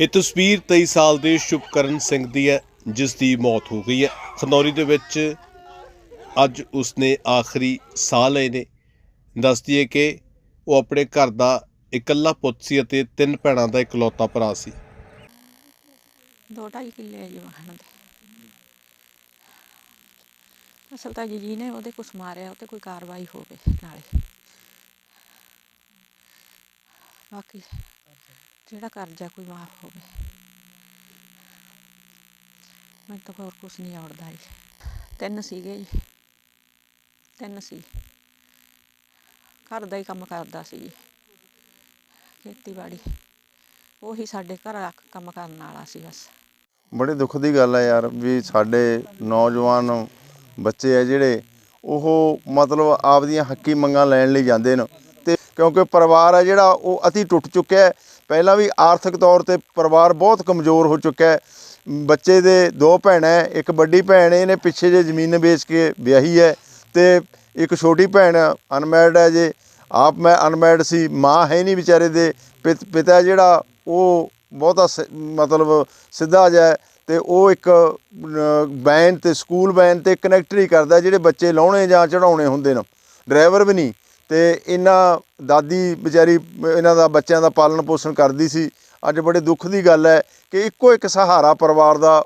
ਇਹ ਤਸਵੀਰ 23 ਸਾਲ ਦੇ ਸ਼ੁਭਕਰਨ ਸਿੰਘ ਦੀ ਹੈ, ਜਿਸ ਦੀ ਮੌਤ ਹੋ ਗਈ ਹੈ। ਖਨੌਰੀ ਦੇ ਵਿੱਚ ਅੱਜ ਉਸਨੇ ਆਖਰੀ ਸਾਹ ਲਏ ਨੇ। ਦੱਸਦੀ ਹੈ ਕਿ ਉਹ ਆਪਣੇ ਘਰ ਦਾ ਇਕੱਲਾ ਪੁੱਤ ਸੀ ਅਤੇ ਤਿੰਨ ਭੈਣਾਂ ਦਾ ਇਕਲੌਤਾ ਭਰਾ ਸੀ। ਦੋ ਢਾਈ ਕਿੱਲੇ ਜੀ ਵਾਹਣ ਦੇ। ਅਸਲ ਤਾਂ ਜੀ ਨੇ ਉਹਦੇ ਕੁਛ ਮਾਰਿਆ ਉਹ ਤੇ ਕੋਈ ਕਾਰਵਾਈ ਹੋਵੇ ਨਾਲੇ। ਬਾਕੀ ਜਿਹੜਾ ਕਰਜ਼ਾ ਕੋਈ ਮਾਫ ਹੋਵੇ। ਮੈਂ ਤਾਂ ਹੋਰ ਕੁਛ ਨਹੀਂ ਆਉੜਦਾ ਜੀ ਤਿੰਨ ਸੀਗੇ ਜੀ। ਤਿੰਨ ਸੀ। ਘਰ ਦਾ ਹੀ ਕੰਮ ਕਰਦਾ ਸੀ ਜੀ। ਖੇਤੀਬਾੜੀ। ਉਹੀ ਸਾਡੇ ਘਰ ਆ ਕੰਮ ਕਰਨ ਵਾਲਾ ਸੀ ਬਸ। ਬੜੇ ਦੁੱਖ ਦੀ ਗੱਲ ਹੈ ਯਾਰ ਵੀ ਸਾਡੇ ਨੌਜਵਾਨ ਬੱਚੇ ਆ ਜਿਹੜੇ, ਉਹ ਮਤਲਬ ਆਪਦੀਆਂ ਹੱਕੀ ਮੰਗਾਂ ਲੈਣ ਲਈ ਜਾਂਦੇ ਨੇ। ਕਿਉਂਕਿ ਪਰਿਵਾਰ ਹੈ ਜਿਹੜਾ ਉਹ ਅਤੀ ਟੁੱਟ ਚੁੱਕਿਆ ਹੈ। ਪਹਿਲਾਂ ਵੀ ਆਰਥਿਕ ਤੌਰ ਤੇ ਪਰਿਵਾਰ ਬਹੁਤ ਕਮਜ਼ੋਰ ਹੋ ਚੁੱਕਾ ਹੈ। ਬੱਚੇ ਦੇ ਦੋ ਭੈਣਾਂ ਹੈ, ਇੱਕ ਵੱਡੀ ਭੈਣ ਇਹਨੇ ਪਿੱਛੇ ਜੇ ਜ਼ਮੀਨ ਵੇਚ ਕੇ ਵਿਆਹੀ ਹੈ ਤੇ ਇੱਕ ਛੋਟੀ ਭੈਣ ਅਨਮੈਰਿਡ ਹੈ ਜੇ। ਆਪ ਮੈਂ ਅਨਮੈਰਿਡ ਸੀ ਮਾਂ ਹੈ ਨਹੀਂ ਵਿਚਾਰੇ ਦੇ। ਪਿਤ- ਪਿਤਾ ਜਿਹੜਾ ਉਹ ਬਹੁਤਾ ਸ- ਮਤਲਬ ਸਿੱਧਾ ਜਿਹਾ ਹੈ ਤੇ ਉਹ ਇੱਕ ਬੈਨ ਤੇ ਸਕੂਲ ਬੈਨ ਤੇ ਕਨੈਕਟ ਹੀ ਕਰਦਾ ਜਿਹੜੇ ਬੱਚੇ ਲਾਉਣੇ ਜਾਂ ਚੜਾਉਣੇ ਹੁੰਦੇ ਨੇ। ਡਰਾਈਵਰ ਵੀ ਨਹੀਂ। ਤੇ ਇਹਨਾਂ ਦਾਦੀ ਵਿਚਾਰੀ ਇਹਨਾਂ ਦਾ ਬੱਚਿਆਂ ਦਾ ਪਾਲਣ ਪੋਸ਼ਣ ਕਰਦੀ ਸੀ। ਅੱਜ ਬੜੇ ਦੁੱਖ ਦੀ ਗੱਲ ਹੈ ਕਿ ਇੱਕੋ ਇੱਕ ਸਹਾਰਾ ਪਰਿਵਾਰ ਦਾ